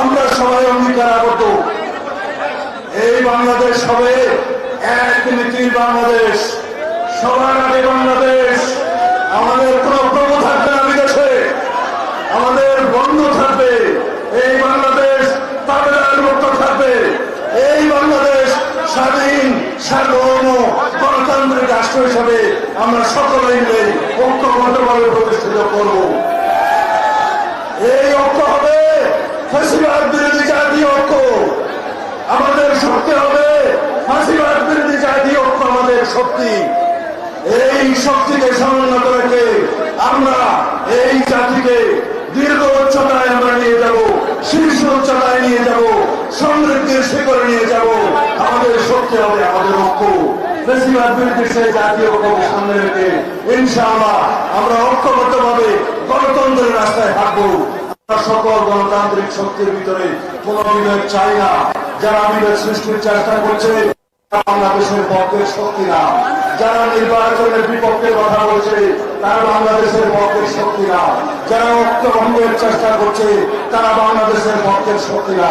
আমরা সবাই অঙ্গীকারাবদ্ধ। এই বাংলাদেশ হবে এক নীতির বাংলাদেশ, সবার আগে বাংলাদেশ। আমাদের কোন থাকবে না বিদেশে, আমাদের বন্ধ থাকবে। এই বাংলাদেশ তাদের মুক্ত থাকবে। এই বাংলাদেশ স্বাধীন, সার্বভৌম গণতান্ত্রিক রাষ্ট্র হিসাবে আমরা সকলে মিলে ঐক্যবদ্ধভাবে প্রতিষ্ঠিত করব এই ঐক্য হবে ঐক্য। আমাদের শক্তি হবে। ফাঁসিবাদ বিরোধী জাতীয় ঐক্য আমাদের শক্তি। এই শক্তিকে সমুন্নত রেখে আমরা এই জাতিকে দীর্ঘ উচ্চতায় আমরা নিয়ে যাব, শীর্ষ উচ্চতায় নিয়ে যাব, সমৃদ্ধির শিখরে নিয়ে যাব। আমাদের শক্তি হবে আমাদের ঐক্য। বেশিরভাগ বিরোধী সেই জাতীয় ঐক্যকে সামনে রেখে ইনশাআল্লাহ আমরা ঐক্যবদ্ধভাবে গণতন্ত্রের রাস্তায় হাঁটবো। সকল গণতান্ত্রিক শক্তির ভিতরে কোন বিভেদ চাই না। যারা বিভেদ সৃষ্টির চেষ্টা করছে বাংলাদেশের পক্ষের শক্তি না। যারা নির্বাচনের বিপক্ষে কথা বলছে তারা বাংলাদেশের পক্ষের শক্তি না। যারা ঐক্য ভঙ্গের চেষ্টা করছে, তারা বাংলাদেশের পক্ষের শক্তি না।